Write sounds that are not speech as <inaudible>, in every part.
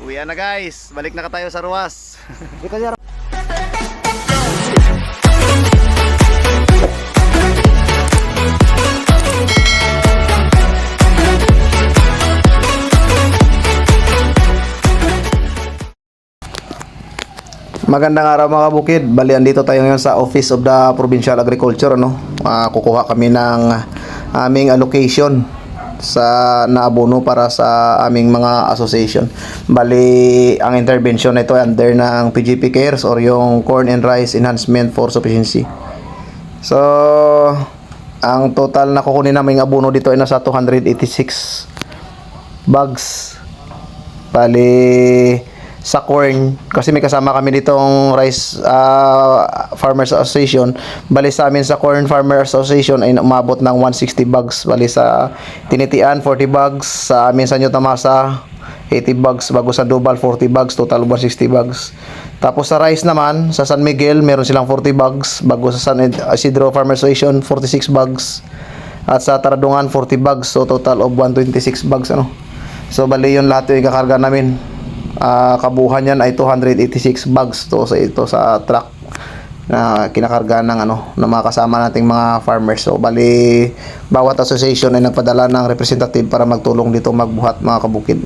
Uwi na guys. Balik na ka tayo sa sir. <laughs> Magandang araw mga bukid. Bali andito tayo ngayon sa Office of the Provincial Agriculture ano. Ah, kukuha kami ng aming allocation sa naabono para sa aming mga association. Bali ang intervention na ito ay under ng PGP Cares or yung Corn and Rice Enhancement for Sufficiency. So ang total na kukunin naming abono dito ay nasa 286 bags. Bali sa corn kasi may kasama kami ditong rice ah, farmers association. Bali sa amin sa corn farmer association ay umabot ng 160 bags. Bali sa tinitian 40 bags. Sa amin sa New Tamasa 80 bags. Bago sa Dubal 40 bags. Total 160 bags. Tapos sa rice naman sa San Miguel meron silang 40 bags. Bago sa San Isidro Farmer Association 46 bags. At sa Taradungan 40 bags. So total of 126 bags ano. So bali yun lahat yung ikakarga namin Ah, kabuhan yan ay 286 bags to sa ito sa truck na kinakarga ng ano ng mga kasama nating mga farmers so bali bawat association ay nagpadala ng representative para magtulong dito magbuhat mga kabukid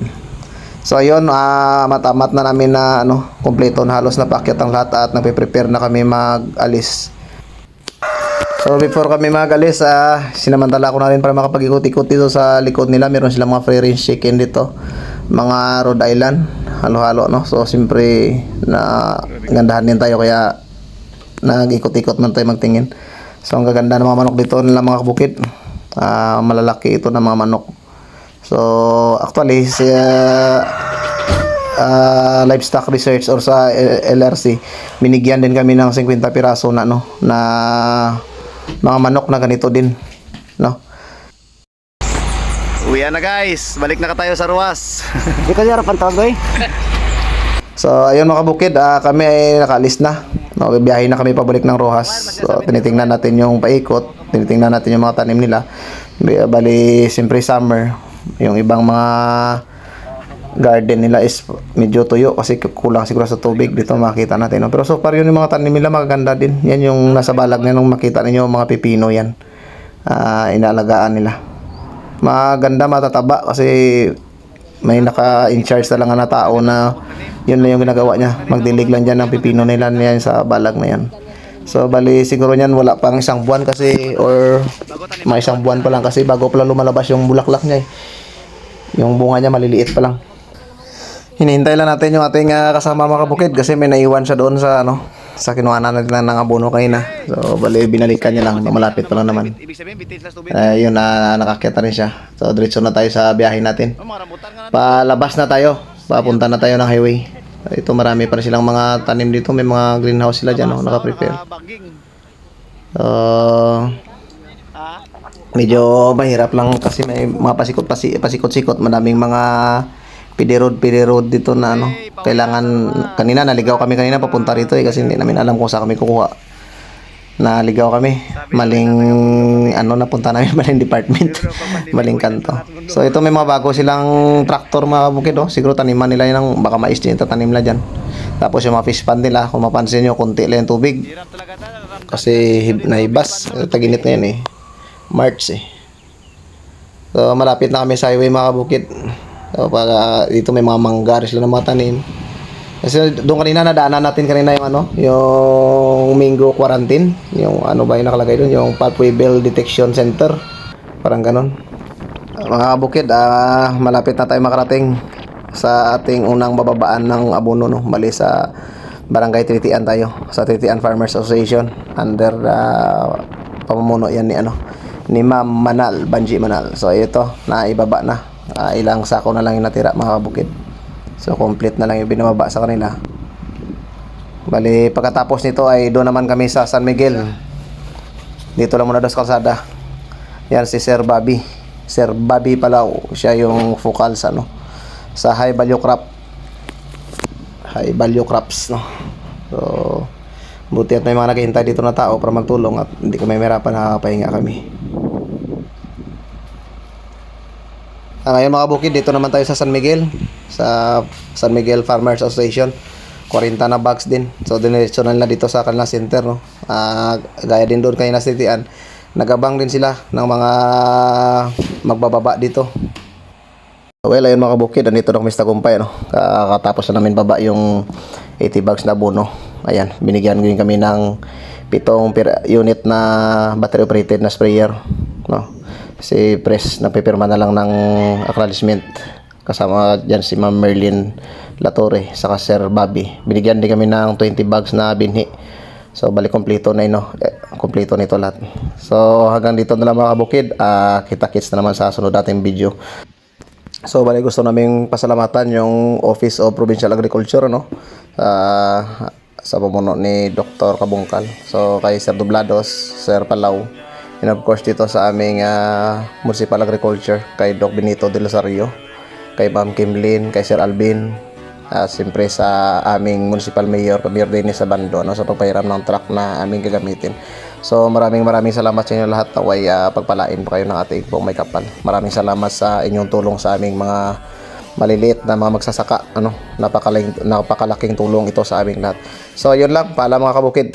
so ayun ah, matamat na namin na ano kompleto na halos napakyat ang lahat at nagpe-prepare na kami mag-alis So before kami magalis, ah, sinamantala ko na rin para makapag-ikot-ikot dito sa likod nila. Meron silang mga free range chicken dito. Mga Rhode Island, halo-halo no. So siyempre na gandahan din tayo kaya nag-ikot-ikot man tayo magtingin. So ang gaganda ng mga manok dito nila mga kabukid. Ah, malalaki ito ng mga manok. So actually si ah, ah, livestock research or sa LRC binigyan din kami ng 50 piraso na no na mga manok na ganito din no Uwi na guys, balik na ka tayo sa ruwas. <laughs> Dito sir Pantogoy. so ayun mga kabukid, ah, kami ay nakaalis na. No, bibiyahe na kami pabalik ng Rojas. So tinitingnan natin yung paikot, tinitingnan natin yung mga tanim nila. Bi- Bali, siyempre summer, yung ibang mga garden nila is medyo tuyo kasi kulang siguro sa tubig dito makita natin no? pero so far yun yung mga tanim nila magaganda din yan yung nasa balag na nung makita ninyo mga pipino yan Ah, inaalagaan nila maganda matataba kasi may naka-in-charge talaga na tao na yun lang yung ginagawa niya. Magdilig lang dyan ng pipino nila niyan sa balag na yan. So bali siguro niyan wala pang isang buwan kasi or may isang buwan pa lang kasi bago pa lang lumalabas yung bulaklak niya eh. yung bunga niya maliliit pa lang. Hinihintay lang natin yung ating ah, kasama mga kabukid kasi may naiwan siya doon sa ano sa kinuhanan natin ng abono kanina so bali binalikan niya lang malapit pa lang naman na. Eh, yun na nakakita rin siya. So, diretso na tayo sa biyahe natin. Nga. Palabas na tayo. Papunta na tayo ng highway. Ito marami pa rin silang mga tanim dito. May mga greenhouse sila dyan. Oh, naka-prepare. Ha? medyo mahirap lang kasi may mga pasikot pasi, pasikot-sikot. Madaming mga pidi road, pidi road dito na ano. Kailangan, kanina naligaw kami kanina papunta rito eh kasi hindi namin alam kung saan kami kukuha. Naligaw kami. Maling, ano, napunta namin, <laughs> maling department. maling kanto. So ito may mga bago silang tractor mga bukid oh. Siguro taniman nila yun ng baka mais din tatanim nila dyan. Tapos yung mga fish pond nila, kung mapansin nyo, kunti lang yung tubig. Kasi naibas. Taginit na yan eh. March eh. So malapit na kami sa highway mga bukid. Para dito may mga mangga sila ng mga. Kasi doon kanina nadaanan natin kanina yung ano, yung Mingo Quarantine, yung ano ba yung nakalagay doon, yung Pulpwebel Detection Center. Parang ganon. Mga bukid, ah, malapit na tayo makarating sa ating unang bababaan ng abono no, mali sa Barangay Tritian tayo, sa Tritian Farmers Association under ah, pamumuno yan ni ano ni Ma'am Manal, Banji Manal. So ito, naibaba na. Ah, ilang sako na lang yung natira mga kabukid. So complete na lang yung binababa sa kanila. Bali, pagkatapos nito ay doon naman kami sa San Miguel. Dito lang muna sa kalsada. Yan si Sir Bobby. Sir Bobby Palao. Siya yung focal sa ano sa high value crop. High value crops no. So buti at may mga naghihintay dito na tao para magtulong at hindi kami mahirapan nakakapahinga kami. Ah, ngayon mga bukid, dito naman tayo sa San Miguel. Sa San Miguel Farmers Association. 40 na bags din. So, dinerecho na dito sa kanila center, no? Ah, gaya din doon kayo nasitian. Nagabang din sila ng mga magbababa dito. Well, ayun mga bukid, nandito na kami sa Tagumpay, no? Kakatapos na namin baba yung 80 bags na abono. Ayan, binigyan din kami ng pitong unit na battery operated na sprayer, no? Si Press, napipirma na lang ng acknowledgement. Kasama dyan si Ma'am Merlin Latore, saka Sir Bobby. Binigyan din kami ng 20 bags na binhi. So, balik kompleto na yun, no? Eh, kompleto nito lahat. So, hanggang dito na lang mga kabukid. Ah, kita-kits na naman sa sunod nating video. So, bali gusto naming pasalamatan yung Office of Provincial Agriculture, no? Ah, sa pamuno ni Dr. Kabungkal. So, kay Sir Doblados, Sir Palau, and of course dito sa aming ah, Municipal Agriculture, kay Doc Benito de Rosario, kay Ma'am Kimlin, kay Sir Alvin, ah, siyempre sa aming Municipal Mayor, Mayor Dennis Sabando, no? sa pagpahiram ng truck na aming gagamitin. So maraming maraming salamat sa inyo lahat naway uh, pagpalain po kayo ng ating pong may kapal. Maraming salamat sa inyong tulong sa aming mga maliliit na mga magsasaka. Ano, napakalaking, napakalaking tulong ito sa aming lahat. So yun lang, paalam mga kabukid.